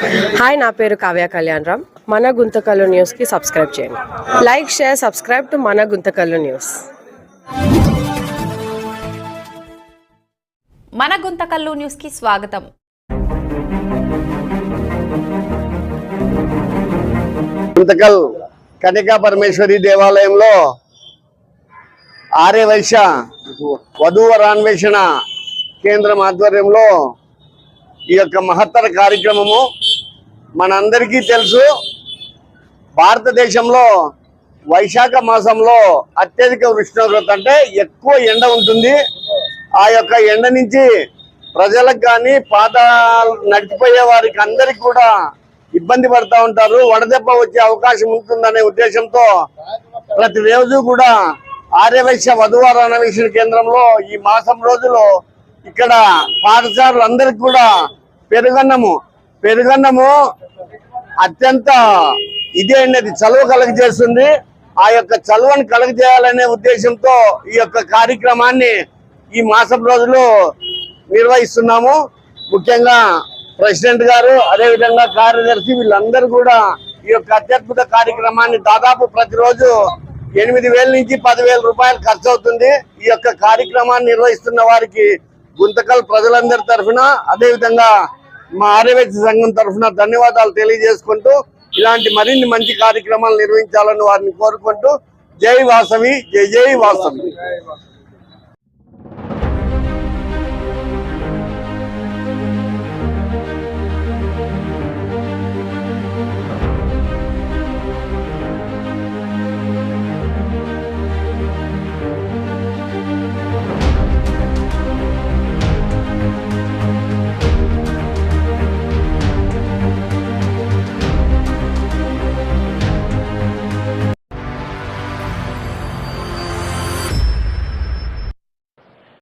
Hi నా పేరు కావ్య కళ్యాణ్ రామ్. మన గుంతకల్లు న్యూస్కి సబ్స్క్రైబ్ చేయండి. లైక్ షేర్ సబ్స్క్రైబ్ టు మన గుంతకల్లు న్యూస్ మన గుంతకల్లు న్యూస్కి స్వాగతం. గుంతకల్ కనికా పరమేశ్వరి దేవాలయంలో ఆర్యవైశ్య వధూవరాన్వేషణ కేంద్రం ఆధ్వర్యంలో ఈ యొక్క మహత్తర కార్యక్రమము మనందరికీ తెలుసు. భారతదేశంలో వైశాఖ మాసంలో అత్యధిక ఉష్ణోగ్రత అంటే ఎక్కువ ఎండ ఉంటుంది. ఆ యొక్క ఎండ నుంచి ప్రజలకు కానీ పాత నడిచిపోయే వారికి అందరికి కూడా ఇబ్బంది పడతా ఉంటారు. వడదెబ్బ వచ్చే అవకాశం ఉంటుందనే ఉద్దేశంతో ప్రతి రోజు కూడా ఆర్యవైశ్య వధువార అన్వేషణ కేంద్రంలో ఈ మాసం రోజులు ఇక్కడ పాఠశాలలు అందరికి కూడా పెరుగన్నము. పెరుగన్నము అత్యంత ఇదే అనేది చలువ కలగజేస్తుంది. ఆ యొక్క చలువను కలగజేయాలనే ఉద్దేశంతో ఈ యొక్క కార్యక్రమాన్ని ఈ మాసం రోజులు నిర్వహిస్తున్నాము. ముఖ్యంగా ప్రెసిడెంట్ గారు అదే విధంగా కార్యదర్శి వీళ్ళందరూ కూడా ఈ యొక్క అత్యద్భుత కార్యక్రమాన్ని దాదాపు ప్రతిరోజు ఎనిమిది వేల నుంచి పదివేల రూపాయలు ఖర్చు అవుతుంది ఈ యొక్క కార్యక్రమాన్ని నిర్వహిస్తున్న వారికి గుంతకల్ ప్రజలందరి తరఫున అదే విధంగా మా ఆర్యవేక్ష సంఘం తరఫున ధన్యవాదాలు తెలియజేసుకుంటూ ఇలాంటి మరిన్ని మంచి కార్యక్రమాలు నిర్వహించాలని వారిని కోరుకుంటూ జై వాసవి జై జై వాసవి.